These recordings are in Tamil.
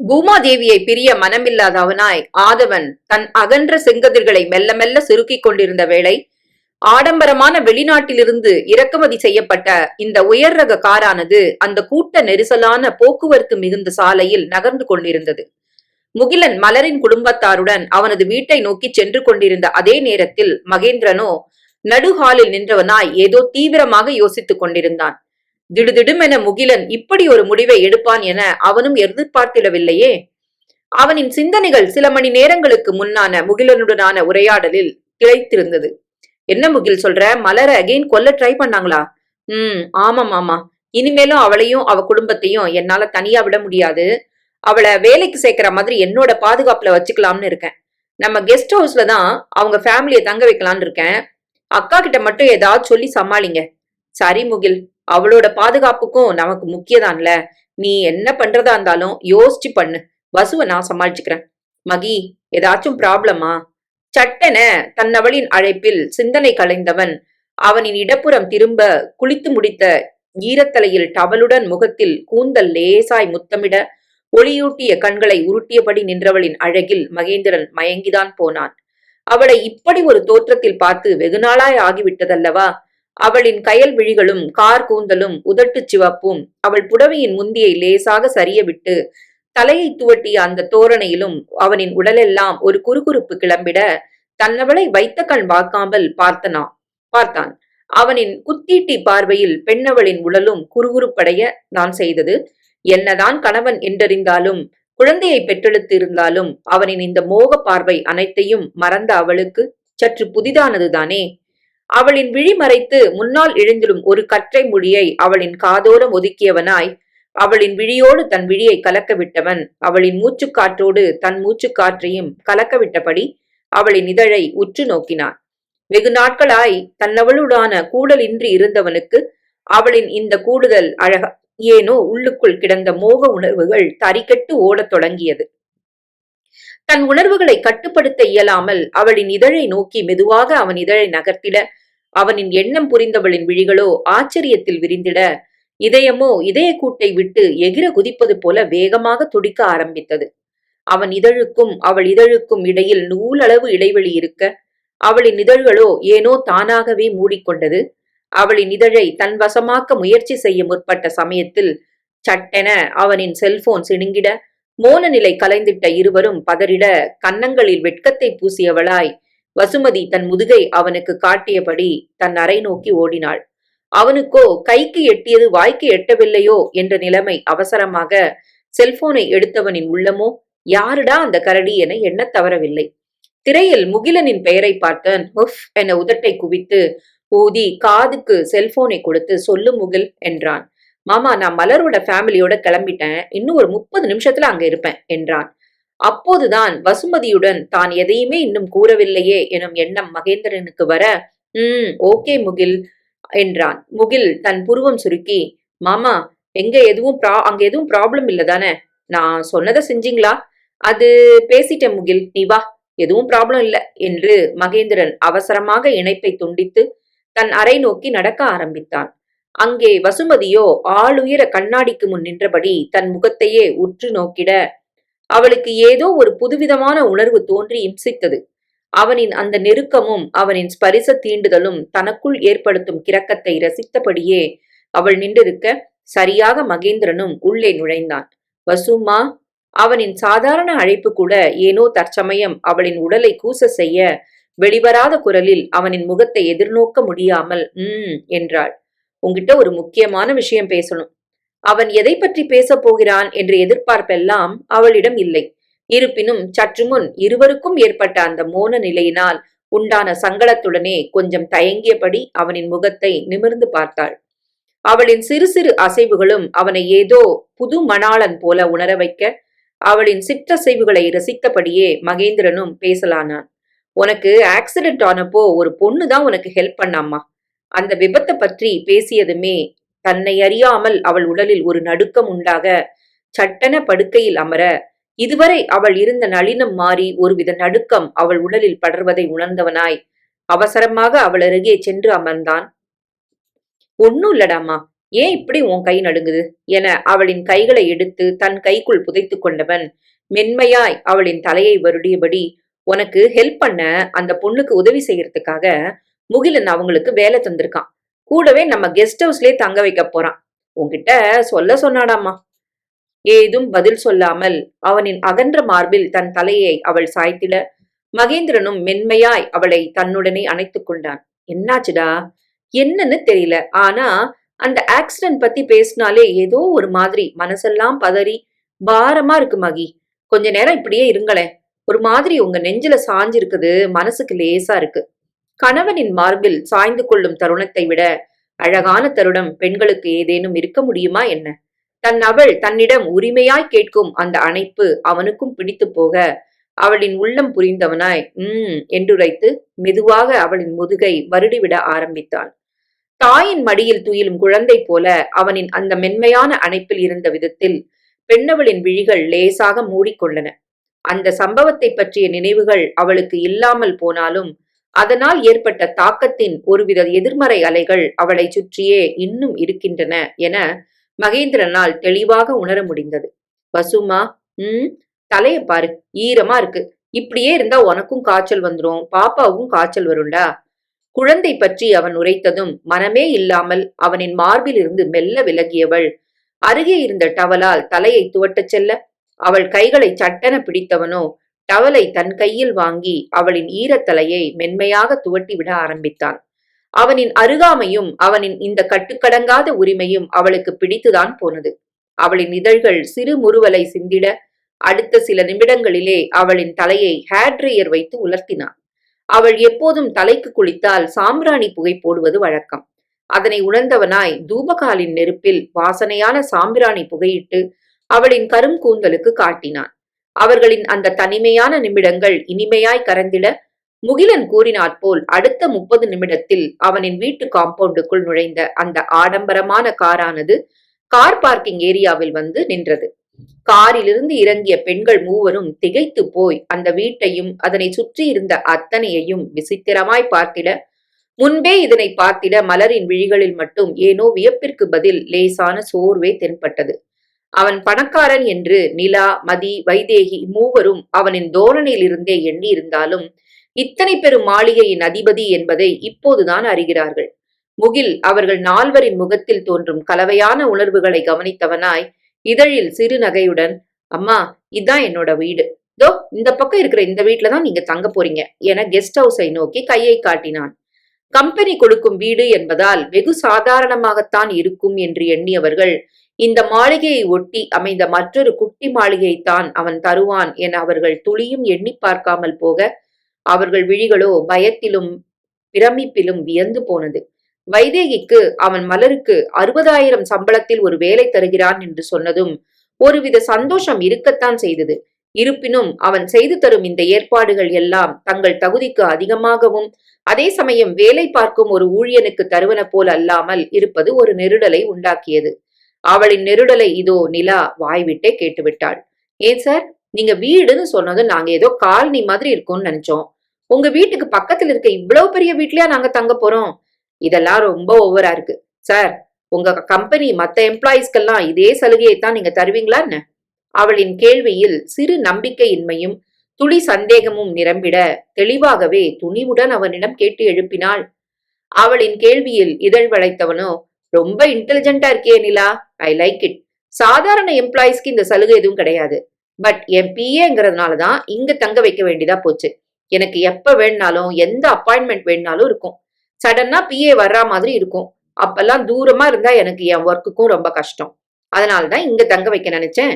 பூமாதேவியை பிரிய மனமில்லாதவனாய் ஆதவன் தன் அகன்ற செங்கதிர்களை மெல்ல மெல்ல சுருக்கிக் கொண்டிருந்த வேளை ஆடம்பரமான வெளிநாட்டிலிருந்து இறக்குமதி செய்யப்பட்ட இந்த உயர் ரக காரானது அந்த கூட்ட நெரிசலான போக்குவரத்து மிகுந்த சாலையில் நகர்ந்து கொண்டிருந்தது. முகிலன் மலரின் குடும்பத்தாருடன் அவனது வீட்டை நோக்கி சென்று கொண்டிருந்த அதே நேரத்தில் மகேந்திரனோ நடுஹாலில் நின்றவனாய் ஏதோ தீவிரமாக யோசித்துக் கொண்டிருந்தான். திடுதிடுமென முகிலன் இப்படி ஒரு முடிவை எடுப்பான் என அவனும் எதிர்பார்த்திடவில்லையே. அவனின் சிந்தனைகள் சில மணி நேரங்களுக்கு முன்னான முகிலனுடனான உரையாடலில் திளைத்திருந்தது. என்ன முகில் சொல்ற? மலர அகெயின் கொல்ல ட்ரை பண்ணாங்களா? உம் ஆமாம் ஆமா இனிமேலும் அவளையும் அவ குடும்பத்தையும் என்னால தனியா விட முடியாது. அவளை வேலைக்கு சேர்க்கிற மாதிரி என்னோட பாதுகாப்புல வச்சுக்கலாம்னு இருக்கேன். நம்ம கெஸ்ட் ஹவுஸ்ல தான் அவங்க ஃபேமிலியை தங்க வைக்கலாம்னு இருக்கேன். அக்கா கிட்ட மட்டும் ஏதாவது சொல்லி சமாளிங்க. சரி முகில். அவளோட பாதுகாப்புக்கும் நமக்கு முக்கியதான்ல. நீ என்ன பண்றதா இருந்தாலும் யோசிச்சு பண்ணு. வசுவை நான் சமாளிச்சுக்கிறேன். மகி ஏதாச்சும் ப்ராப்ளமா? சட்டென தன்னவளின் அழைப்பில் சிந்தனை கலைந்தவன் அவனின் இடப்புறம் திரும்ப குளித்து முடித்த ஈரத்தலையில் டவலுடன் முகத்தில் கூந்தல் லேசாய் முத்தமிட ஒளியூட்டிய கண்களை உருட்டியபடி நின்றவளின் அழகில் மகேந்திரன் மயங்கிதான் போனான். அவளை இப்படி ஒரு தோற்றத்தில் பார்த்து வெகுநாளாய் ஆகிவிட்டதல்லவா? அவளின் கயல் விழிகளும் கார் கூந்தலும் உதட்டுச் சிவப்பும் அவள் புடவையின் முந்தியை லேசாக சரியவிட்டு தலையை துவட்டிய அந்த தோரணையிலும் அவனின் உடலெல்லாம் ஒரு குறுகுறுப்பு கிளம்பிட தன்னவளை வைத்த கண் வாக்காமல் பார்த்தனா பார்த்தான். அவனின் குத்தீட்டி பார்வையில் பெண்ணவளின் உடலும் குறுகுறுப்படைய நான் செய்தது. என்னதான் கணவன் என்றறிந்தாலும் குழந்தையை பெற்றெடுத்து இருந்தாலும் அவனின் இந்த மோக பார்வை அனைத்தையும் மறந்த அவளுக்கு சற்று புதிதானதுதானே. அவளின் விழி மறைத்து முன்னால் எழுந்திடும் ஒரு கற்றை முடியை அவளின் காதோரம் ஒதுக்கியவனாய் அவளின் விழியோடு தன் விழியை கலக்க விட்டவன் அவளின் மூச்சுக்காற்றோடு தன் மூச்சுக்காற்றையும் கலக்க விட்டபடி அவளின் இதழை உற்று நோக்கினான். வெகு நாட்களாய் தன்னவளுடான கூடலின்றி இருந்தவனுக்கு அவளின் இந்த கூடுதல் அழக ஏனோ உள்ளுக்குள் கிடந்த மோக உணர்வுகள் தறிக்கெட்டு ஓடத் தொடங்கியது. தன் உணர்வுகளை கட்டுப்படுத்த இயலாமல் அவளின் இதழை நோக்கி மெதுவாக அவன் இதழை நகர்த்திட அவனின் எண்ணம் புரிந்தவளின் விழிகளோ ஆச்சரியத்தில் விரிந்திட இதயமோ இதய கூட்டை விட்டு எகிர குதிப்பது போல வேகமாக துடிக்க ஆரம்பித்தது. அவன் இதழுக்கும் அவள் இதழுக்கும் இடையில் நூலளவு இடைவெளி இருக்க அவளின் இதழ்களோ ஏனோ தானாகவே மூடிக்கொண்டது. அவளின் இதழை தன் வசமாக்க முயற்சி செய்ய முற்பட்ட சமயத்தில் சட்டென அவனின் செல்போன் சிணுங்கிட மோன நிலை கலைந்திட்ட இருவரும் பதறிட கன்னங்களில் வெட்கத்தை பூசியவளாய் வசுமதி தன் முதுகை அவனுக்கு காட்டியபடி தன் அறை நோக்கி ஓடினாள். அவனுக்கோ கைக்கு எட்டியது வாய்க்கு எட்டவில்லையோ என்ற நிலைமை அவசரமாக செல்போனை எடுத்தவனின் உள்ளமோ யாருடா அந்த கரடி என எண்ணத் தவறவில்லை. திரையில் முகிலனின் பெயரை பார்த்தன். உஃப் என உதட்டை குவித்து ஊதி காதுக்கு செல்போனை கொடுத்து சொல்லு முகில் என்றான். மாமா நான் மலரோட ஃபேமிலியோட கிளம்பிட்டேன். இன்னும் ஒரு முப்பது நிமிஷத்துல அங்க இருப்பேன் என்றான். அப்போதுதான் வசுமதியுடன் தான் எதையுமே இன்னும் கூறவில்லையே எனும் எண்ணம் மகேந்திரனுக்கு வர உம் ஓகே முகில் என்றான். முகில் தன் புருவம் சுருக்கி மாமா எங்க எதுவும் ப்ரா அங்க எதுவும் ப்ராப்ளம் இல்ல தானே? நான் சொன்னதை செஞ்சீங்களா? அது பேசிட்டேன் முகில். நீ வா எதுவும் ப்ராப்ளம் இல்ல என்று மகேந்திரன் அவசரமாக இணைப்பை துண்டித்து தன் அறை நோக்கி நடக்க ஆரம்பித்தான். அங்கே வசுமதியோ ஆளுயர கண்ணாடிக்கு முன் நின்றபடி தன் முகத்தையே உற்று நோக்கிட. அவளுக்கு ஏதோ ஒரு புதுவிதமான உணர்வு தோன்றி இம்சித்தது. அவனின் அந்த நெருக்கமும் அவனின் ஸ்பரிச தீண்டுதலும் தனக்குள் ஏற்படுத்தும் கிரக்கத்தை ரசித்தபடியே அவள் நின்றிருக்க சரியாக மகேந்திரனும் உள்ளே நுழைந்தான். வசுமா அவனின் சாதாரண அழைப்பு கூட ஏனோ தற்சமயம் அவளின் உடலை கூச செய்ய வெளிவராத குரலில் அவனின் முகத்தை எதிர்நோக்க முடியாமல் ம் என்றாள். உங்ககிட்ட ஒரு முக்கியமான விஷயம் பேசணும். அவன் எதை பற்றி பேசப் போகிறான் என்ற எதிர்பார்ப்பெல்லாம் அவளிடம் இல்லை. இருப்பினும் சற்று முன் இருவருக்கும் ஏற்பட்ட அந்த மோன நிலையினால் உண்டான சங்கடத்துடனே கொஞ்சம் தயங்கியபடி அவனின் முகத்தை நிமிர்ந்து பார்த்தாள். அவளின் சிறு சிறு அசைவுகளும் அவனை ஏதோ புது மணாளன் போல உணர வைக்க அவளின் சிற்றசைவுகளை ரசித்தபடியே மகேந்திரனும் பேசலானான். உனக்கு ஆக்சிடென்ட் ஆனப்போ ஒரு பொண்ணு தான் உனக்கு ஹெல்ப் பண்ணாமா அந்த விபத்தை பற்றி பேசியதுமே தன்னை அறியாமல் அவள் உடலில் ஒரு நடுக்கம் உண்டாக சட்டென படுக்கையில் அமர இதுவரை அவள் இருந்த நளினம் மாறி ஒருவித நடுக்கம் அவள் உடலில் படர்வதை உணர்ந்தவனாய் அவசரமாக அவள் அருகே சென்று அமர்ந்தான். ஒன்னும் இல்லடாமா ஏன் இப்படி உன் கை நடுங்குது? என அவளின் கைகளை எடுத்து தன் கைக்குள் புதைத்து கொண்டவன் மென்மையாய் அவளின் தலையை வருடியபடி உனக்கு ஹெல்ப் பண்ண அந்த பொண்ணுக்கு உதவி செய்யறதுக்காக முகிலன் அவங்களுக்கு வேலை தந்திருக்கான். கூடவே நம்ம கெஸ்ட் ஹவுஸ்லயே தங்க வைக்க போறான். உன்கிட்ட சொல்ல சொன்னாடாமா ஏதும் பதில் சொல்லாமல் அவனின் அகன்ற மார்பில் தன் தலையை அவள் சாய்த்திட மகேந்திரனும் மென்மையாய் அவளை தன்னுடனே அணைத்து கொண்டான். என்னாச்சுடா? என்னன்னு தெரியல. ஆனா அந்த ஆக்சிடென்ட் பத்தி பேசினாலே ஏதோ ஒரு மாதிரி மனசெல்லாம் பதறி பாரமா இருக்கு மகி. கொஞ்ச நேரம் இப்படியே இருங்களேன். ஒரு மாதிரி உங்க நெஞ்சில சாஞ்சிருக்குது. மனசுக்கு லேசா இருக்கு. கணவனின் மார்பில் சாய்ந்து கொள்ளும் தருணத்தை விட அழகான தருணம் பெண்களுக்கு ஏதேனும் இருக்க முடியுமா என்ன? தன் அவள் தன்னிடம் உரிமையாய் கேட்கும் அந்த அணைப்பு அவனுக்கும் பிடித்து போக அவளின் உள்ளம் புரிந்தவனாய் உம் என்றுரைத்து மெதுவாக அவளின் முதுகை வருடிவிட ஆரம்பித்தான் தாயின் மடியில் துயிலும் குழந்தை போல அவனின் அந்த மென்மையான அணைப்பில் இருந்த விதத்தில் பெண்ணவளின் விழிகள் லேசாக மூடிக்கொண்டன. அந்த சம்பவத்தை பற்றிய நினைவுகள் அவளுக்கு இல்லாமல் போனாலும் அதனால் ஏற்பட்ட தாக்கத்தின் ஒருவித எதிர்மறை அலைகள் அவளை சுற்றியே இன்னும் இருக்கின்றன என மகேந்திரனால் தெளிவாக உணர முடிந்தது. வசுமா ம் தலைய பாரு ஈரமா இருக்கு. இப்படியே இருந்தா உனக்கும் காய்ச்சல் வந்துரும் பாப்பாவும் காய்ச்சல் வரும்டா. குழந்தை பற்றி அவன் உரைத்ததும் மனமே இல்லாமல் அவனின் மார்பில் இருந்து மெல்ல விலகியவள் அருகே இருந்த டவலால் தலையை துவட்டச் செல்ல அவள் கைகளை சட்டென பிடித்தவனோ டவலை தன் கையில் வாங்கி அவளின் ஈரத்தலையை மென்மையாக துவட்டி விட ஆரம்பித்தான். அவனின் அருகாமையும் அவனின் இந்த கட்டுக்கடங்காத உரிமையும் அவளுக்கு பிடித்துதான் போனது. அவளின் இதழ்கள் சிறு முறுவலை சிந்திட அடுத்த சில நிமிடங்களிலே அவளின் தலையை ஹேட்ரியர் வைத்து உலர்த்தினான். அவள் எப்போதும் தலைக்கு குளித்தால் சாம்பிராணி புகை போடுவது வழக்கம். அதனை உணர்ந்தவனாய் தூபகாலின் நெருப்பில் வாசனையான சாம்பிராணி புகையிட்டு அவளின் கரும் கூந்தலுக்கு காட்டினான். அவர்களின் அந்த தனிமையான நிமிடங்கள் இனிமையாய் கரந்திட முகிலன் கூறினாற்போல் அடுத்த முப்பது நிமிடத்தில் அவனின் வீட்டு காம்பவுண்டுக்குள் நுழைந்த அந்த ஆடம்பரமான காரானது கார் பார்க்கிங் ஏரியாவில் வந்து நின்றது. காரிலிருந்து இறங்கிய பெண்கள் மூவரும் திகைத்து போய் அந்த வீட்டையும் அதனை சுற்றி இருந்த அத்தனையையும் விசித்திரமாய் பார்த்திட முன்பே இதனை பார்த்திட மலரின் விழிகளில் மட்டும் ஏனோ வியப்பிற்கு பதில் லேசான சோர்வே தென்பட்டது. அவன் பணக்காரன் என்று நிலா மதி வைதேகி மூவரும் அவனின் தோரணையிலிருந்தே எண்ணி இருந்தாலும் இத்தனை பெரும் மாளிகையின் அதிபதி என்பதை இப்போதுதான் அறிகிறார்கள். முகில் அவர்கள் நால்வரின் முகத்தில் தோன்றும் கலவையான உணர்வுகளை கவனித்தவனாய் இதழில் சிறு நகையுடன் அம்மா இதான் என்னோட வீடு. தோ இந்த பக்கம் இருக்கிற இந்த வீட்ல தான் நீங்க தங்க போறீங்க என கெஸ்ட் ஹவுஸை நோக்கி கையை காட்டினான். கம்பெனி கொடுக்கும் வீடு என்பதால் வெகு சாதாரணமாகத்தான் இருக்கும் என்று எண்ணியவர்கள் இந்த மாளிகையை ஒட்டி அமைந்த மற்றொரு குட்டி மாளிகையைத்தான் அவன் தருவான் என அவர்கள் துளியும் எண்ணி பார்க்காமல் போக அவர்கள் விழிகளோ பயத்திலும் பிரமிப்பிலும் வியந்து போனது. வைதேகிக்கு அவன் மலருக்கு அறுபதாயிரம் சம்பளத்தில் ஒரு வேலை தருகிறான் என்று சொன்னதும் ஒருவித சந்தோஷம் இருக்கத்தான் செய்தது. இருப்பினும் அவன் செய்து தரும் இந்த ஏற்பாடுகள் எல்லாம் தங்கள் தகுதிக்கு அதிகமாகவும் அதே சமயம் வேலை பார்க்கும் ஒரு ஊழியனுக்கு தருவன போல் அல்லாமல் இருப்பது ஒரு நெருடலை உண்டாக்கியது. அவளின் நெருடலை இதோ நிலா வாய்விட்டே கேட்டுவிட்டாள். ஏன் சார் நீங்க வீடுன்னு சொன்னது நாங்க ஏதோ காலனி மாதிரி இருக்கும்னு நினைச்சோம். உங்க வீட்டுக்கு பக்கத்துல இருக்க இவ்வளவு பெரிய வீட்லயா நாங்க தங்க போறோம்? இதெல்லாம் ரொம்ப ஓவரா இருக்கு. சார் உங்க கம்பெனி மத்த எம்ப்ளாயிஸ்க்கெல்லாம் இதே சலுகையை தான் நீங்க தருவீங்களா என்ன? அவளின் கேள்வியில் சிறு நம்பிக்கையின்மையும் துளி சந்தேகமும் நிரம்பிட தெளிவாகவே துணிவுடன் அவனிடம் கேட்டு எழுப்பினாள். அவளின் கேள்வியில் இதழ் வளைத்தவனோ ரொம்ப இன்டெலிஜென்ட்டா இருக்கே நிலா. ஐ லைக் இட் சாதாரண எம்ப்ளாயிஸ்க்கு இந்த சலுகை எதுவும் கிடையாது. பட் என் பிஏங்கிறதுனால தான் இங்க தங்க வைக்க வேண்டியதா போச்சு. எனக்கு எப்ப வேணுனாலும் எந்த அப்பாயின்மெண்ட் வேணுனாலும் இருக்கும். சடனா பிஏ வர்ற மாதிரி இருக்கும். அப்பெல்லாம் தூரமா இருந்தா எனக்கு என் ஒர்க்குக்கும் ரொம்ப கஷ்டம். அதனால்தான் இங்க தங்க வைக்க நினைச்சேன்.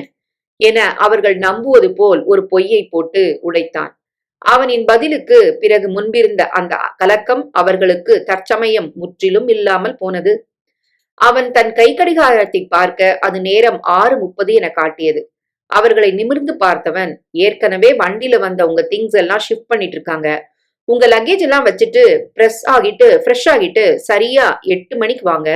என அவர்கள் நம்புவது போல் ஒரு பொய்யை போட்டு உடைத்தான். அவனின் பதிலுக்கு பிறகு முன்பிருந்த அந்த கலக்கம் அவர்களுக்கு தற்சமயம் முற்றிலும் இல்லாமல் போனது. அவன் தன் கை கடிகாரத்தை பார்க்க அது நேரம் ஆறு முப்பது என காட்டியது. அவர்களை நிமிர்ந்து பார்த்தவன் ஏற்கனவே வண்டியில வந்த உங்க திங்ஸ் எல்லாம் ஷிஃப்ட் பண்ணிட்டு இருக்காங்க. உங்க லக்கேஜ் எல்லாம் வச்சுட்டு ஃப்ரெஷ் ஆகிட்டு ஃப்ரெஷ் ஆகிட்டு சரியா எட்டு மணிக்கு வாங்க.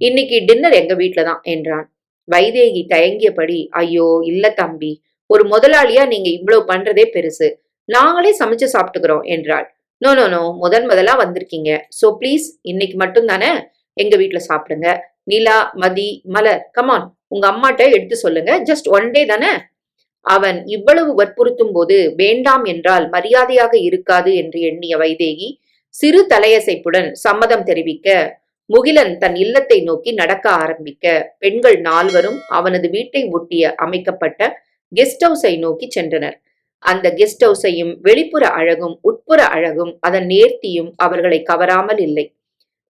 இன்னைக்கு டின்னர் எங்க வீட்ல தான் என்றான். வைதேகி தயங்கியபடி ஐயோ இல்ல தம்பி ஒரு முதலாளியா நீங்க இவ்வளவு பண்றதே பெருசு. நாங்களே சமைச்சு சாப்பிட்டுக்கிறோம் என்றாள். நோ நோ நோ முதன் முதலா வந்திருக்கீங்க. சோ ப்ளீஸ் இன்னைக்கு மட்டும் தானே? எங்க வீட்ல சாப்பிடுங்க. நிலா மதி மலர் கமான் உங்க அம்மாட்ட எடுத்து சொல்லுங்க. ஜஸ்ட் ஒன் டே தானே? அவன் இவ்வளவு வற்புறுத்தும் போது வேண்டாம் என்றால் மரியாதையாக இருக்காது என்று எண்ணிய வைதேகி சிறு தலையசைப்புடன் சம்மதம் தெரிவிக்க முகிலன் தன் இல்லத்தை நோக்கி நடக்க ஆரம்பிக்க பெண்கள் நால்வரும் அவனது வீட்டை ஒட்டிய அமைக்கப்பட்ட கெஸ்ட் ஹவுஸை நோக்கி சென்றனர். அந்த கெஸ்ட் ஹவுஸையும் வெளிப்புற அழகும் உட்புற அழகும் அதன் நேர்த்தியும் அவர்களை கவராமல் இல்லை.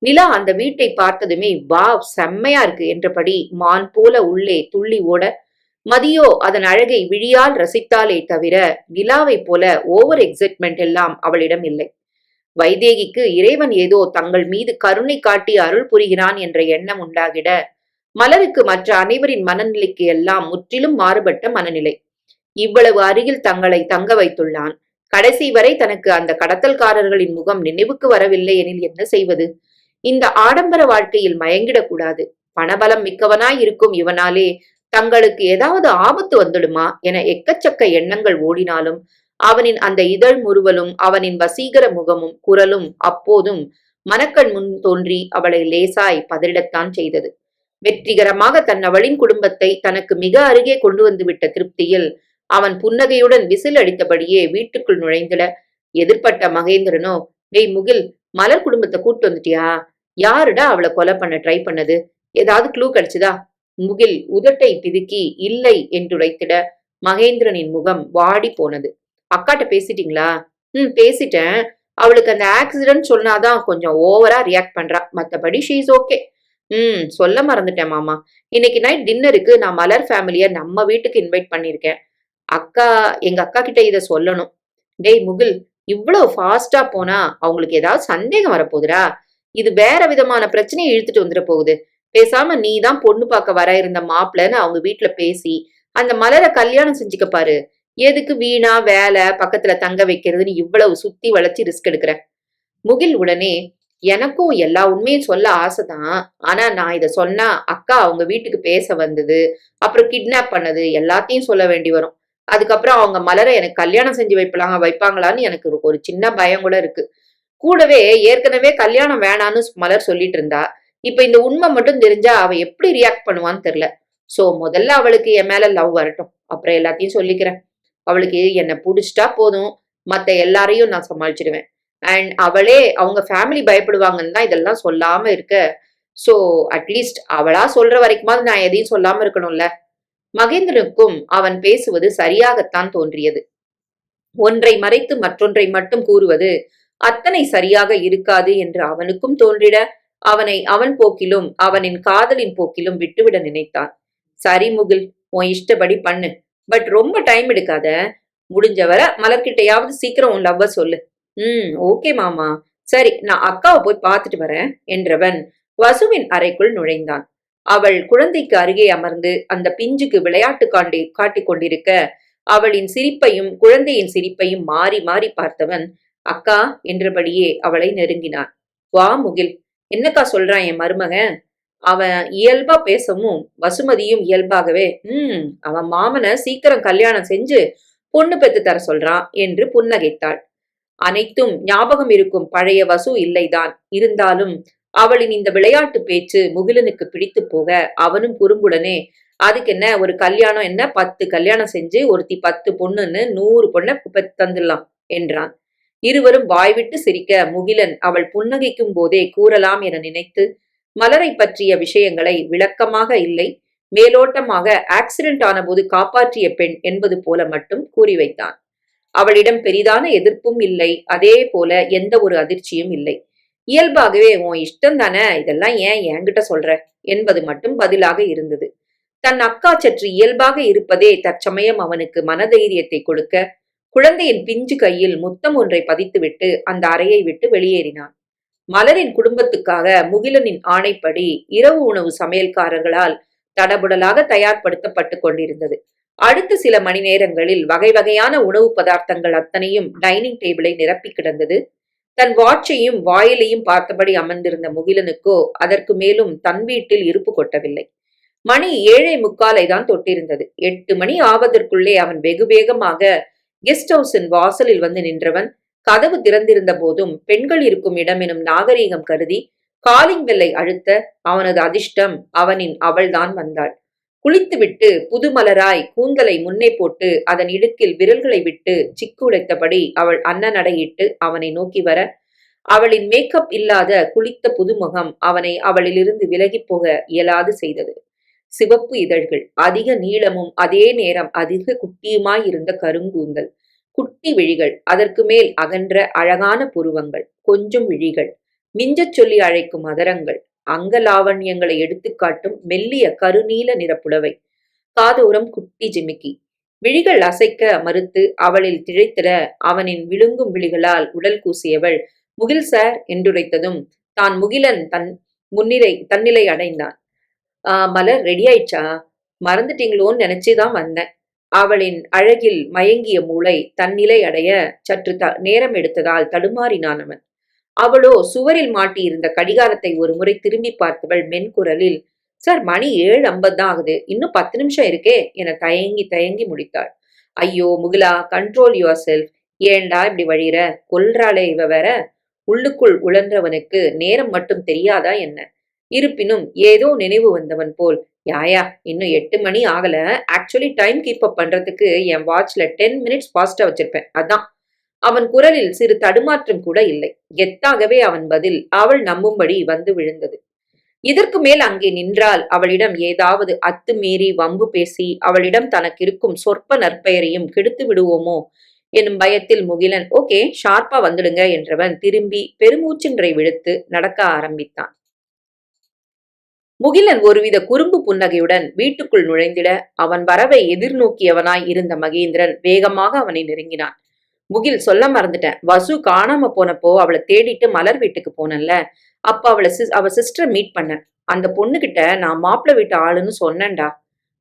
நிலா அந்த வீட்டை பார்த்ததுமே வா செம்மையா இருக்கு என்றபடி மான் போல உள்ளே துள்ளி ஓட மதியோ அதன் அழகை விழியால் ரசித்தாலே தவிர நிலாவை போல ஓவர் எக்ஸைட்மெண்ட் எல்லாம் அவளிடம் இல்லை. வைதேகிக்கு இறைவன் ஏதோ தங்கள் மீது கருணை காட்டி அருள் புரிகிறான் என்ற எண்ணம் உண்டாகிட மலருக்கு மற்ற அனைவரின் மனநிலைக்கு எல்லாம் முற்றிலும் மாறுபட்ட மனநிலை. இவ்வளவு அருகில் தங்களை தங்க வைத்துள்ளான். கடைசி வரை தனக்கு அந்த கடத்தல்காரர்களின் முகம் நினைவுக்கு வரவில்லை எனில் என்ன செய்வது? இந்த ஆடம்பர வாழ்க்கையில் மயங்கிடக்கூடாது. பணபலம் மிக்கவனாய் இருக்கும் இவனாலே தங்களுக்கு ஏதாவது ஆபத்து வந்துடுமா என எக்கச்சக்க எண்ணங்கள் ஓடினாலும் அவனின் அந்த இதழ் முறுவலும் அவனின் வசீகர முகமும் குரலும் அப்போதும் மனக்கண் முன் தோன்றி அவளை லேசாய் பதறிடத்தான் செய்தது. வெற்றிகரமாக தன் அவளின் குடும்பத்தை தனக்கு மிக அருகே கொண்டு வந்து விட்ட திருப்தியில் அவன் புன்னகையுடன் விசில் அடித்தபடியே வீட்டுக்குள் நுழைந்திட எதிர்பட்ட மகேந்திரனோ டெய் முகில் மலர் குடும்பத்தை கூட்டு வந்துட்டியா? யாருடா அவளை கொலை பண்ண ட்ரை பண்ணது? ஏதாவது க்ளூ கிடைச்சுதா? முகில் உதட்டை பிதுக்கி இல்லை என்றுரைத்திட மகேந்திரனின் முகம் வாடி போனது. அக்காட்ட பேசிட்டீங்களா? ம் பேசிட்டேன். அவளுக்கு அந்த ஆக்சிடென்ட் சொன்னாதான் கொஞ்சம் ஓவரா ரியாக்ட் பண்றா. மத்தபடி ஷீஸ் ஓகே ம் சொல்ல மறந்துட்டேன் மாமா. இன்னைக்கு நைட் டின்னருக்கு நான் மலர் ஃபேமிலிய நம்ம வீட்டுக்கு இன்வைட் பண்ணியிருக்கேன் அக்கா எங்க அக்கா கிட்ட இதை சொல்லணும். டேய் முகில் இவ்வளவு ஃபாஸ்டா போனா அவங்களுக்கு ஏதாவது சந்தேகம் வரப்போகுதுடா? இது வேற விதமான பிரச்சனையை இழுத்துட்டு வந்துட போகுது. பேசாம நீ தான் பொண்ணு பார்க்க வர இருந்த மாப்பிள்ளன்னு அவங்க வீட்டுல பேசி அந்த மலரை கல்யாணம் செஞ்சுக்க பாரு. எதுக்கு வீணா வேலை பக்கத்துல தங்க வைக்கிறதுன்னு இவ்வளவு சுத்தி வளைச்சு ரிஸ்க் எடுக்கிற? முகில் உடனே எனக்கும் எல்லா உண்மையும் சொல்ல ஆசைதான். ஆனா நான் இதை சொன்னா அக்கா அவங்க வீட்டுக்கு பேச வந்தது அப்புறம் கிட்னாப் பண்ணது எல்லாத்தையும் சொல்ல வேண்டி வரும். அதுக்கப்புறம் அவங்க மலரை எனக்கு கல்யாணம் செஞ்சு வைப்பலாம் வைப்பாங்களான்னு எனக்கு ஒரு சின்ன பயம் கூட இருக்கு. கூடவே ஏற்கனவே கல்யாணம் வேணான்னு மலர் சொல்லிட்டு இருந்தா. இப்ப இந்த உண்மை மட்டும் தெரிஞ்சா அவ எப்படி ரியாக்ட் பண்ணுவான்னு தெரியல. சோ முதல்ல அவளுக்கு என் மேல லவ் வரட்டும். அப்புறம் எல்லாத்தையும் சொல்லிக்கிறேன். அவளுக்கு என்னை பிடிச்சிட்டா போதும். மத்த எல்லாரையும் நான் சமாளிச்சிடுவேன். அண்ட் அவளே அவங்க ஃபேமிலி பயப்படுவாங்கன்னு தான் இதெல்லாம் சொல்லாம இருக்க. சோ அட்லீஸ்ட் அவளா சொல்ற வரைக்குமாவது நான் எதையும் சொல்லாம இருக்கணும்ல. மகேந்திரனுக்கும் அவன் பேசுவது சரியாகத்தான் தோன்றியது. ஒன்றை மறைத்து மற்றொன்றை மட்டும் கூறுவது அத்தனை சரியாக இருக்காது என்று அவனுக்கும் தோன்றிட அவனை அவன் போக்கிலும் அவனின் காதலின் போக்கிலும் விட்டுவிட நினைத்தான் சரி முகில் உன் இஷ்டப்படி பண்ணு. பட் ரொம்ப டைம் எடுக்காத. முடிஞ்ச வர மலர்கிட்டயாவது சீக்கிரம் உன் லவ்வ சொல்லு. ம் ஓகே மாமா. சரி நான் அக்காவை போய் பார்த்துட்டு வரேன் என்றவன் வசுவின் அறைக்குள் நுழைந்தான். அவள் குழந்தைக்கு அருகே அமர்ந்து அந்த பிஞ்சுக்கு விளையாட்டு காண்டி காட்டிக் கொண்டிருக்க அவளின் சிரிப்பையும் குழந்தையின் சிரிப்பையும் மாறி மாறி பார்த்தவன் அக்கா என்றபடியே அவளை நெருங்கினான். வா முகில். என்னக்கா சொல்றான் என் மருமகன்? அவன் இயல்பா பேசவும் வசுமதியும் இயல்பாகவே ம் அவன் மாமனை சீக்கிரம் கல்யாணம் செஞ்சு பொண்ணு பெத்து தர சொல்றான் என்று புன்னகைத்தாள். அனைத்தும் ஞாபகம் இருக்கும் பழைய வசு இல்லைதான். இருந்தாலும் அவளின் இந்த விளையாட்டு பேச்சு முகிலனுக்கு பிடித்து போக அவனும் குறும்புடனே அதுக்கு என்ன ஒரு கல்யாணம் என்ன? பத்து கல்யாணம் செஞ்சு ஒருத்தி பத்து பொண்ணுன்னு நூறு பொண்ணை தந்துடலாம் என்றான். இருவரும் வாய்விட்டு சிரிக்க முகிலன் அவள் புன்னகைக்கும் போதே கூறலாம் என நினைத்து மலரை பற்றிய விஷயங்களை விளக்கமாக இல்லை மேலோட்டமாக ஆக்சிடென்ட் ஆனபோது காப்பாற்றிய பெண் என்பது போல மட்டும் கூறி வைத்தான். அவளிடம் பெரிதான எதிர்ப்பும் இல்லை அதே போல எந்த ஒரு அதிர்ச்சியும் இல்லை. இயல்பாகவே உன் இஷ்டம் தானே இதெல்லாம் ஏன் என்கிட்ட சொல்ற? என்பது மட்டும் பதிலாக இருந்தது. தன் அக்கா சற்று இயல்பாக இருப்பதே தற்சமயம் அவனுக்கு மனதைரியத்தை கொடுக்க குழந்தையின் பிஞ்சு கையில் முத்தம் ஒன்றை பதித்துவிட்டு அந்த அறையை விட்டு வெளியேறினான். மலரின் குடும்பத்துக்காக முகிலனின் ஆணைப்படி இரவு உணவு சமையல்காரர்களால் தடபுடலாக தயார்படுத்தப்பட்டு கொண்டிருந்தது. அடுத்த சில மணி நேரங்களில் வகை வகையான உணவு பதார்த்தங்கள் அத்தனையும் டைனிங் டேபிளை நிரப்பி கிடந்தது. தன் வாட்சையும் வாயிலையும் பார்த்தபடி அமர்ந்திருந்த முகிலனுக்கோ அதற்கு மேலும் தன் வீட்டில் இருப்பு கொட்டவில்லை. மணி ஏழை முக்காலை தான் தொட்டிருந்தது. எட்டு மணி ஆவதற்குள்ளே அவன் வெகு வேகமாக கெஸ்ட் ஹவுஸின் வாசலில் வந்து நின்றவன் கதவு திறந்திருந்த போதும் பெண்கள் இருக்கும் இடம் எனும் நாகரீகம் கருதி காலிங் வெல்லை அழுத்த அவனது அதிர்ஷ்டம் அவனின் அவள்தான் வந்தாள். குளித்துவிட்டு புதுமலராய் கூந்தலை முன்னே போட்டு அதன் இடுக்கில் விரல்களை விட்டு சிக்கு உடைத்தபடி அவள் அன்னநடையிட்டு அவனை நோக்கி வர அவளின் மேக்கப் இல்லாத குளித்த புதுமுகம் அவனை அவளிலிருந்து விலகிப் போக இயலாது செய்தது. சிவப்பு இதழ்கள் அதிக நீளமும் அதே நேரம் அதிக குட்டியுமாயிருந்த கருங்கூந்தல் குட்டி விழிகள் அதற்கு மேல் அகன்ற அழகான புருவங்கள் கொஞ்சம் விழிகள் மிஞ்சச் சொல்லி அழைக்கும் அதரங்கள் அங்க லாவண்யங்களை எடுத்துக்காட்டும் மெல்லிய கருநீல நிறப்புடவை காதோரம் குட்டி ஜிமிக்கி. விழிகள் அசைக்க மறுத்து அவளில் திழைத்திட அவனின் விழுங்கும் விழிகளால் உடல் கூசியவள் முகில் சார் என்றுரைத்ததும் தான் முகிலன் தன் முன்னிலை தன்னிலை அடைந்தான். மலர் ரெடி ஆயிடுச்சா? மறந்துட்டீங்களோன்னு நினைச்சுதான் வந்தேன். அவளின் அழகில் மயங்கிய மூளை தன்னிலை அடைய சற்று த நேரம் எடுத்ததால் தடுமாறினான் அவன். அவளோ சுவரில் மாட்டியிருந்த கடிகாரத்தை ஒரு முறை திரும்பி பார்த்தவள் மென்குரலில் சார் மணி ஏழு ஐம்பது தான் ஆகுது. இன்னும் பத்து நிமிஷம் இருக்கே என தயங்கி தயங்கி முடித்தாள். ஐயோ முகிலா கண்ட்ரோல் யுவர் செல்ஃப் ஏண்டா இப்படி வழியிற? கொல்றாளே இவ வேற. உள்ளுக்குள் உழன்றவனுக்கு நேரம் மட்டும் தெரியாதா என்ன? இருப்பினும் ஏதோ நினைவு வந்தவன் போல். யாயா இன்னும் எட்டு மணி ஆகல. ஆக்சுவலி டைம் கீப் அப் பண்றதுக்கு என் வாட்ச்ல டென் மினிட்ஸ் ஃபாஸ்டா வச்சிருப்பேன். அதான். அவன் குரலில் சிறு தடுமாற்றம் கூட இல்லை. எத்தாகவே அவன் பதில் அவள் நம்பும்படி வந்து விழுந்தது. இதற்கு மேல் அங்கே நின்றால் அவளிடம் ஏதாவது அத்துமீறி வம்பு பேசி அவளிடம் தனக்கு இருக்கும் சொற்ப நற்பெயரையும் கெடுத்து விடுவோமோ? எனும் பயத்தில் முகிலன் ஓகே ஷார்ப்பா வந்துடுங்க என்றவன் திரும்பி பெருமூச்சின்றை விடுத்து நடக்க ஆரம்பித்தான். முகிலன் ஒருவித குறும்பு புன்னகையுடன் வீட்டுக்குள் நுழைந்திட அவன் வரவை எதிர்நோக்கியவனாய் இருந்த மகேந்திரன் வேகமாக அவனை நெருங்கினான். முகில் சொல்ல மறந்துட்டேன். வசு காணாம போனப்போ அவளை தேடிட்டு மலர் வீட்டுக்கு போனேன்ல. அப்ப அவளை சிஸ் அவ சிஸ்டர் மீட் பண்ணேன். அந்த பொண்ணுகிட்ட நான் மாப்பிள்ளை வீட்டு ஆளுன்னு சொன்னேன்டா.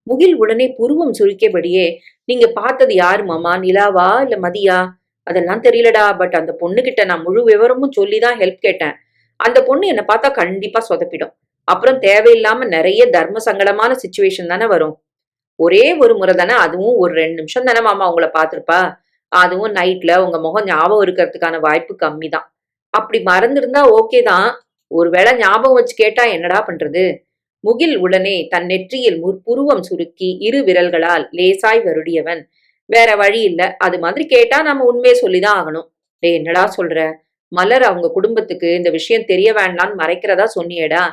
முகில் உடனே புருவம் சுருக்கியபடியே நீங்க பார்த்தது யாரு மாமா? நிலாவா இல்ல மதியா? அதெல்லாம் தெரியலடா பட் அந்த பொண்ணுகிட்ட நான் முழு விவரமும் சொல்லிதான் ஹெல்ப் கேட்டேன். அந்த பொண்ணு என்னை பார்த்தா கண்டிப்பா சொதப்பிடும். அப்புறம் தேவையில்லாம நிறைய தர்ம சங்கடமான சுச்சுவேஷன் தானே வரும். ஒரே ஒரு முறை தானே அதுவும் ஒரு ரெண்டு நிமிஷம் தானே மாமா உங்களை பார்த்துருப்பா. அதுவும் நைட்ல உங்க முகம் ஞாபகம் இருக்கிறதுக்கான வாய்ப்பு கம்மி தான் அப்படி மறந்துருந்தா ஓகே தான். ஒருவேளை ஞாபகம் வச்சு கேட்டா என்னடா பண்றது? முகில் உடனே தன் நெற்றியில் முற்புருவம் சுருக்கி இரு விரல்களால் லேசாய் வருடியவன். வேற வழி இல்ல. அது மாதிரி கேட்டா நம்ம உண்மையை சொல்லிதான் ஆகணும். டே என்னடா சொல்ற? மலர் அவங்க குடும்பத்துக்கு இந்த விஷயம் தெரிய வேண்டாம்னு மறைக்கிறதா சொன்னியேடா.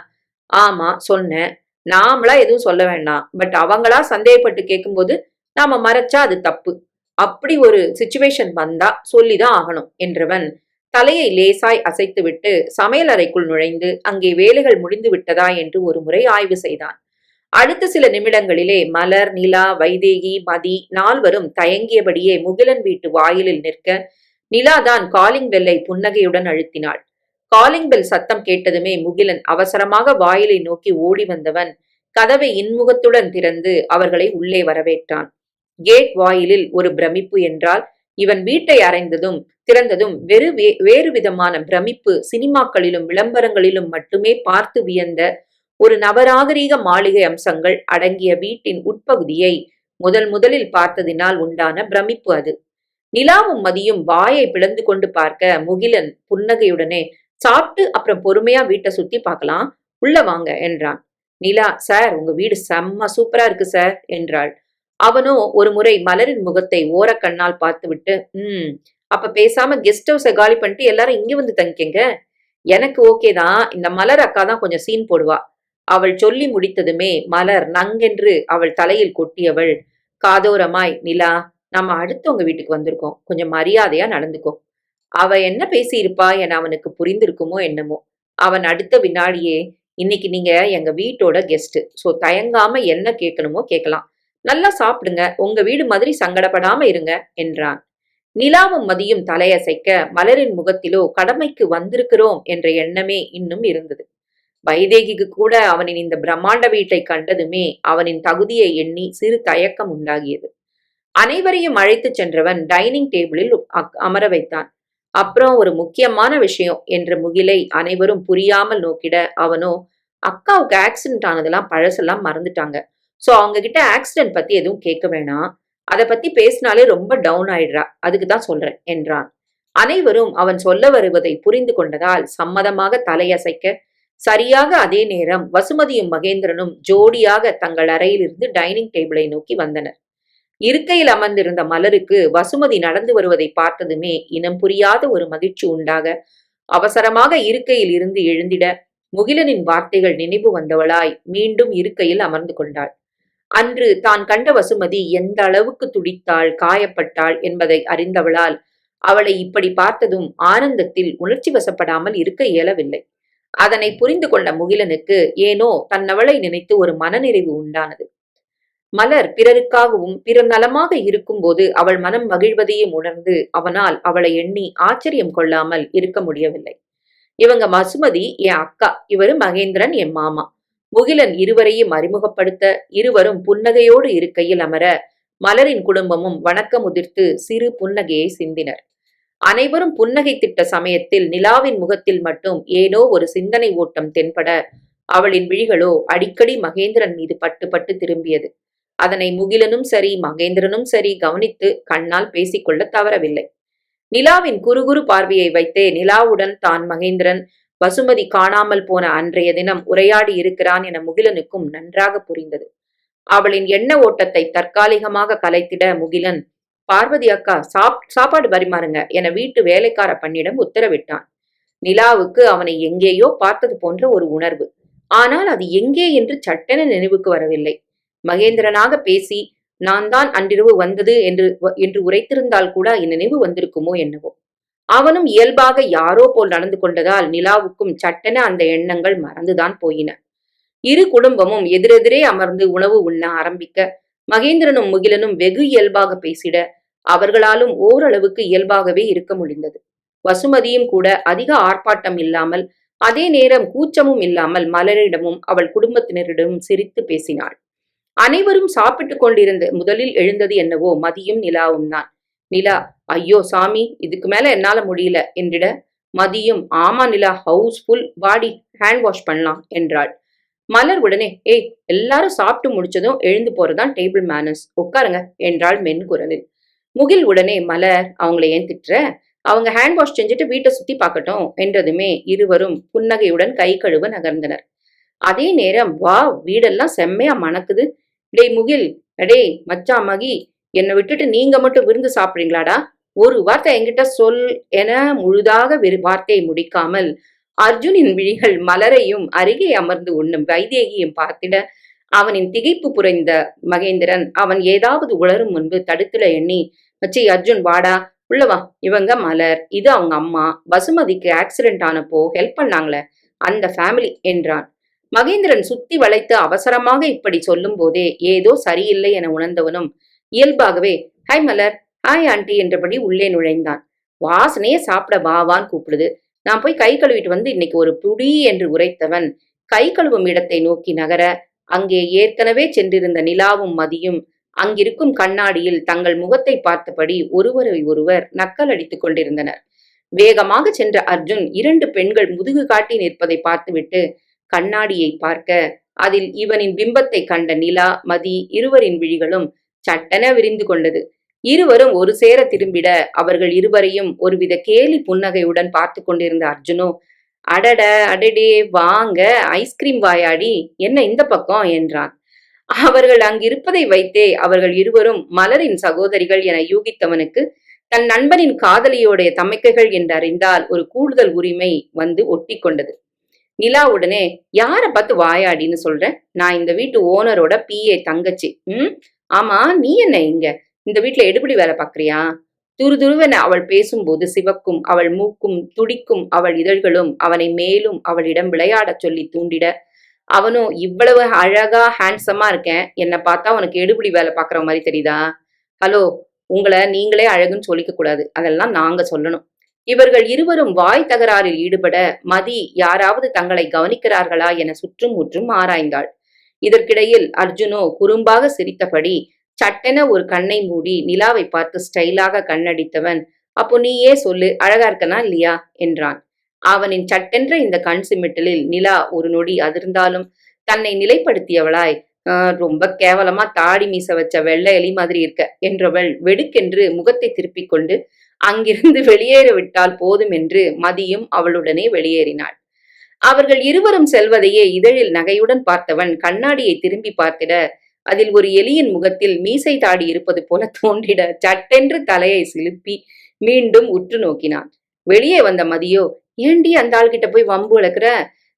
ஆமா சொன்னேன் நாமளா எதுவும் சொல்ல வேண்டாம் பட் அவங்களா சந்தேகப்பட்டு கேட்கும்போது நாம மறைச்சா அது தப்பு. அப்படி ஒரு சுச்சுவேஷன் வந்தா சொல்லிதான் ஆகணும் என்றவன் தலையை லேசாய் அசைத்துவிட்டு சமையல் அறைக்குள் நுழைந்து அங்கே வேலைகள் முடிந்து விட்டதா என்று ஒரு முறை ஆய்வு செய்தான். அடுத்த சில நிமிடங்களிலே மலர் நிலா வைதேகி மதி நால்வரும் தயங்கியபடியே முகிலன் வீட்டு வாயிலில் நிற்க நிலாதான் காலிங் பெல்லை புன்னகையுடன் அழுத்தினாள். காலிங் பெல் சத்தம் கேட்டதுமே முகிலன் அவசரமாக வாயிலை நோக்கி ஓடி வந்தவன் கதவை இன்முகத்துடன் திறந்து அவர்களை உள்ளே வரவேற்றான். கேட் வாயிலில் ஒரு பிரமிப்பு என்றால் இவன் வீட்டை அறைந்ததும் திறந்ததும் வெறு வேறு விதமான பிரமிப்பு சினிமாக்களிலும் விளம்பரங்களிலும் மட்டுமே பார்த்து வியந்த ஒரு நவராகரீக மாளிகை அம்சங்கள் அடங்கிய வீட்டின் உட்பகுதியை முதல் முதலில் பார்த்ததினால் உண்டான பிரமிப்பு அது. நிலாவும் மதியும் வாயை பிளந்து கொண்டு பார்க்க முகிலன் புன்னகையுடனே சாப்பிட்டு அப்புறம் பொறுமையா வீட்டை சுத்தி பார்க்கலாம். உள்ள வாங்க என்றான். நிலா சார் உங்க வீடு செம்ம சூப்பரா இருக்கு சார் என்றாள். அவனோ ஒரு முறை மலரின் முகத்தை ஓரக்கண்ணால் பார்த்துவிட்டு ம் அப்ப பேசாம கெஸ்ட் ஹவுஸை காலி பண்ணிட்டு எல்லாரும் இங்க வந்து தங்கிக்கங்க. எனக்கு ஓகே தான் இந்த மலர் அக்கா தான் கொஞ்சம் சீன் போடுவா. அவள் சொல்லி முடித்ததுமே மலர் நங்கென்று அவள் தலையில் கொட்டியவள். காதோரமாய் நிலா நம்ம அடுத்தவங்க வீட்டுக்கு வந்திருக்கோம். கொஞ்சம் மரியாதையா நடந்துக்கோ. அவ என்ன பேசியிருப்பா என அவனுக்கு புரிந்திருக்குமோ என்னமோ. அவன் அடுத்த வினாடியே இன்னைக்கு நீங்க எங்க வீட்டோட கெஸ்ட் சோ தயங்காம என்ன கேட்கணுமோ கேட்கலாம். நல்லா சாப்பிடுங்க. உங்க வீடு மாதிரி சங்கடப்படாம இருங்க என்றான். நிலாவும் மதியும் தலையசைக்க மலரின் முகத்திலோ கடமைக்கு வந்திருக்கிறோம் என்ற எண்ணமே இன்னும் இருந்தது. வைதேகிக்கு கூட அவனின் இந்த பிரம்மாண்ட வீட்டை கண்டதுமே அவனின் தகுதியை எண்ணி சிறு தயக்கம் உண்டாகியது. அனைவரையும் அழைத்துச் சென்றவன் டைனிங் டேபிளில் அக்- அமர வைத்தான். அப்புறம் ஒரு முக்கியமான விஷயம் என்ற முகிலை அனைவரும் புரியாமல் நோக்கிட அவனோ அக்காவுக்கு ஆக்சிடென்ட் ஆனதெல்லாம் பழசெல்லாம் மறந்துட்டாங்க. ஸோ அவங்க கிட்ட ஆக்சிடென்ட் பத்தி எதுவும் கேட்க வேணாம். அதை பத்தி பேசினாலே ரொம்ப டவுன் ஆயிடுறா. அதுக்கு தான் சொல்றேன் என்றான். அனைவரும் அவன் சொல்ல வருவதை புரிந்து கொண்டதால் சம்மதமாக தலையசைக்க சரியாக அதே நேரம் வசுமதியும் மகேந்திரனும் ஜோடியாக தங்கள் அறையிலிருந்து டைனிங் டேபிளை நோக்கி வந்தனர். இருக்கையில் அமர்ந்திருந்த மலருக்கு வசுமதி நடந்து வருவதை பார்த்ததுமே இனம் புரியாத ஒரு மகிழ்ச்சி உண்டாக. அவசரமாக இருக்கையில் இருந்து எழுந்திட முகிலனின் வார்த்தைகள் நினைவு வந்தவளாய் மீண்டும் இருக்கையில் அமர்ந்து கொண்டாள். அன்று தான் கண்ட வசுமதி எந்த அளவுக்கு துடித்தாள் காயப்பட்டாள் என்பதை அறிந்தவளால் அவளை இப்படி பார்த்ததும் ஆனந்தத்தில் உணர்ச்சி வசப்படாமல் இருக்க இயலவில்லை. அதனை புரிந்து கொண்ட முகிலனுக்கு ஏனோ தன்னவளை நினைத்து ஒரு மனநிறைவு உண்டானது. மலர் பிறருக்காகவும் பிறர் நலமாக இருக்கும்போது அவள் மனம் மகிழ்வதையும் உணர்ந்து அவனால் அவளை எண்ணி ஆச்சரியம் கொள்ளாமல் இருக்க முடியவில்லை. இவங்க மசுமதி என் அக்கா இவரு மகேந்திரன் என் மாமா. முகிலன் இருவரையும் அறிமுகப்படுத்த இருவரும் புன்னகையோடு இருக்கையில் அமர மலரின் குடும்பமும் வணக்கம் உதிர்த்து சிறு புன்னகையை சிந்தினர். அனைவரும் புன்னகைத்திட்ட சமயத்தில் நிலாவின் முகத்தில் மட்டும் ஏனோ ஒரு சிந்தனை ஓட்டம் தென்பட அவளின் விழிகளோ அடிக்கடி மகேந்திரன் மீது பட்டு பட்டு திரும்பியது. அதனை முகிலனும் சரி மகேந்திரனும் சரி கவனித்து கண்ணால் பேசிக்கொள்ள தவறவில்லை. நிலாவின் குறுகுறு பார்வையை வைத்தே நிலாவுடன் தான் மகேந்திரன் வசுமதி காணாமல் போன அன்றைய தினம் உரையாடி இருக்கிறான் என முகிலனுக்கும் நன்றாக புரிந்தது. அவளின் எண்ண ஓட்டத்தை தற்காலிகமாக கலைத்திட முகிலன் பார்வதி அக்கா சாப் சாப்பாடு பரிமாறுங்க என வீட்டு வேலைக்கார பண்ணிடம் உத்தரவிட்டான். நிலாவுக்கு அவனை எங்கேயோ பார்த்தது போன்ற ஒரு உணர்வு. ஆனால் அது எங்கே என்று சட்டென நினைவுக்கு வரவில்லை. மகேந்திரனாக பேசி நான் தான் அன்றிரவு வந்தது என்று என்று உரைத்திருந்தால் கூட நினைவு வந்திருக்குமோ என்னவோ? அவனும் இயல்பாக யாரோ போல் நடந்து கொண்டதால் நிலாவுக்கும் சட்டென அந்த எண்ணங்கள் மறந்துதான் போயின. இரு குடும்பமும் எதிரெதிரே அமர்ந்து உணவு உண்ண ஆரம்பிக்க மகேந்திரனும் முகிலனும் வெகு இயல்பாக பேசிட அவர்களாலும் ஓரளவுக்கு இயல்பாகவே இருக்க முடிந்தது. வசுமதியும் கூட அதிக ஆர்ப்பாட்டம் இல்லாமல் அதே நேரம் கூச்சமும் இல்லாமல் மலரிடமும் அவள் குடும்பத்தினரிடமும் சிரித்து பேசினாள். அனைவரும் சாப்பிட்டு கொண்டிருந்த முதலில் எழுந்தது என்னவோ மதியும் நிலாவும் தான். நிலா ஐயோ சாமி இதுக்கு மேல என்னால முடியல என்றிட மதியும் ஆமா நிலா ஹவுஸ்ஃபுல் பாடி ஹேண்ட் வாஷ் பண்ணலாம் என்றாள். மலர் உடனே ஏய் எல்லாரும் சாப்பிட்டு முடிச்சதும் எழுந்து போறதான் டேபிள் மேனர்ஸ் உட்காருங்க என்றாள் மென் குரலில் முகில் உடனே மலர் அவங்கள ஏன் திட்டுற? அவங்க ஹேண்ட் வாஷ் செஞ்சுட்டு வீட்டை சுத்தி பார்க்கட்டும் என்றதுமே இருவரும் புன்னகையுடன் கை கழுவ நகர்ந்தனர். அதே நேரம் வா வீடெல்லாம் செம்மையா மணக்குது டேய் முகில் அடே மச்சா மகி என்னை விட்டுட்டு நீங்க மட்டும் விருந்து சாப்பிடுறீங்களாடா? ஒரு வார்த்தை என்கிட்ட சொல் என முழுதாக வெறு வார்த்தையை முடிக்காமல் அர்ஜுனின் விழிகள் மலரையும் அருகே அமர்ந்து உண்ணும் வைதேகியும் பார்த்திட அவனின் திகைப்பு புரைந்த மகேந்திரன் அவன் ஏதாவது உளரும் முன்பு தடுத்துல எண்ணி மச்சி அர்ஜுன் வாடா உள்ளவா இவங்க மலர் இது அவங்க அம்மா வசுமதிக்கு ஆக்சிடென்ட் ஆனப்போ ஹெல்ப் பண்ணாங்களே அந்த ஃபேமிலி என்றான். மகேந்திரன் சுத்தி வளைத்து அவசரமாக இப்படி சொல்லும் போதே ஏதோ சரியில்லை என உணர்ந்தவனும் இயல்பாகவே ஹாய் மலர் ஹாய் ஆண்டி என்றபடி உள்ளே நுழைந்தான். வாசனையே சாப்பிட வாவான்னு கூப்பிடுது. நான் போய் கை கழுவிட்டு வந்து இன்னைக்கு ஒரு புடி என்று உரைத்தவன் கை கழுவும் இடத்தை நோக்கி நகர அங்கே ஏற்கனவே சென்றிருந்த நிலாவும் மதியும் அங்கிருக்கும் கண்ணாடியில் தங்கள் முகத்தை பார்த்தபடி ஒருவரை ஒருவர் நக்கல் அடித்துக் கொண்டிருந்தனர். வேகமாக சென்ற அர்ஜுன் இரண்டு பெண்கள் முதுகு காட்டி நிற்பதை பார்த்துவிட்டு கண்ணாடியை பார்க்க. அதில் இவனின் பிம்பத்தை கண்ட நிலா மதி இருவரின் விழிகளும் சட்டென விரிந்து கொண்டது. இருவரும் ஒரு சேர திரும்பிட அவர்கள் இருவரையும் ஒருவித கேலி புன்னகையுடன் பார்த்து கொண்டிருந்த அர்ஜுனோ அடட அடடே வாங்க ஐஸ்கிரீம் வாயாடி என்ன இந்த பக்கம் என்றான். அவர்கள் அங்கிருப்பதை வைத்தே அவர்கள் இருவரும் மலரின் சகோதரிகள் என யூகித்தவனுக்கு தன் நண்பனின் காதலியோடைய தமைக்கைகள் என்றறிந்தால் ஒரு கூடுதல் உரிமை வந்து ஒட்டி கொண்டது. நிலா உடனே யார பார்த்து வாயாடின்னு சொல்ற? நான் இந்த வீட்டு ஓனரோட பிஏ தங்கச்சி. ம்? ஆமா நீ என்ன இங்க? இந்த வீட்டுல எடுபடி வேலை பாக்குறியா துருதுருவென அவள் பேசும்போது சிவக்கும் அவள் மூக்கும் துடிக்கும் அவள் இதழ்களும் அவனை மேலும் அவளிடம் விளையாடச் சொல்லி தூண்டிட அவனும் இவ்வளவு அழகா ஹேண்ட்ஸமா இருக்கேன். என்னை பார்த்தா உனக்கு எடுபடி வேலை பாக்குற மாதிரி தெரியுதா? ஹலோ உங்களை நீங்களே அழகுன்னு சொல்லிக்க கூடாது. அதெல்லாம் நாங்க சொல்லணும். இவர்கள் இருவரும் வாய் தகராறில் ஈடுபட மதி யாராவது தங்களை கவனிக்கிறார்களா என சுற்றும் முற்றும் ஆராய்ந்தாள். இதற்கிடையில் அர்ஜுனோ குறும்பாக சிரித்தபடி சட்டென ஒரு கண்ணை மூடி நிலாவை பார்த்து ஸ்டைலாக கண்ணடித்தவன் அப்போ நீயே சொல்லு அழகா இருக்கனா இல்லையா? என்றான். அவனின் சட்டென்ற இந்த கண் சிமிட்டலில் நிலா ஒரு நொடி அதிர்ந்தாலும் தன்னை நிலைப்படுத்தியவளாய் "ஆஹ், ரொம்ப கேவலமா தாடி மீச வச்ச வெள்ளை எலி மாதிரி இருக்க என்றவள் வெடுக்கென்று முகத்தை திருப்பிக் கொண்டு அங்கிருந்து வெளியேற விட்டால் போதும் என்று மதியும் அவளுடனே வெளியேறினாள். அவர்கள் இருவரும் செல்வதையே இதழில் நகையுடன் பார்த்தவன் கண்ணாடியை திரும்பி பார்த்திட அதில் ஒரு எலியின் முகத்தில் மீசை தாடி இருப்பது போல தோன்றிட சட்டென்று தலையை சிலுப்பி மீண்டும் உற்று நோக்கினான். வெளியே வந்த மதியோ ஏண்டி அந்த ஆள்கிட்ட போய் வம்பு வளர்க்குற?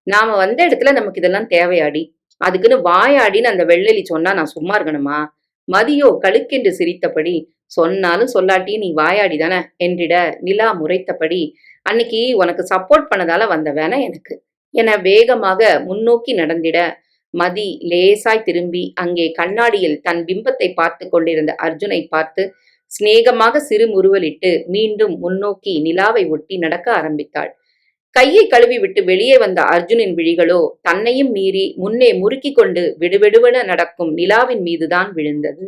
நாம வந்த இடத்துல நமக்கு இதெல்லாம் தேவையாடி. அதுக்குன்னு வாயாடின்னு அந்த வெள்ளெலி சொன்னா நான் சும்மா இருக்கணுமா? மதியோ கழுக்கென்று சிரித்தபடி சொன்னாலும் சொல்லாட்டி நீ வாயாடி தானே? என்றிட நிலா முறைத்தபடி அன்னைக்கு உனக்கு சப்போர்ட் பண்ணதால வந்த வேணை எனக்கு. என வேகமாக முன்னோக்கி நடந்திட மதி லேசாய் திரும்பி அங்கே கண்ணாடியில் தன் பிம்பத்தை பார்த்து கொண்டிருந்த அர்ஜுனை பார்த்து சிநேகமாக சிறு முறுவலிட்டு மீண்டும் முன்னோக்கி நிலாவை ஒட்டி நடக்க ஆரம்பித்தாள். கையை கழுவி விட்டு வெளியே வந்த அர்ஜுனின் விழிகளோ தன்னையும் மீறி முன்னே முறுக்கி கொண்டு விடுவிடுவென நடக்கும் நிலாவின் மீதுதான் விழுந்தது.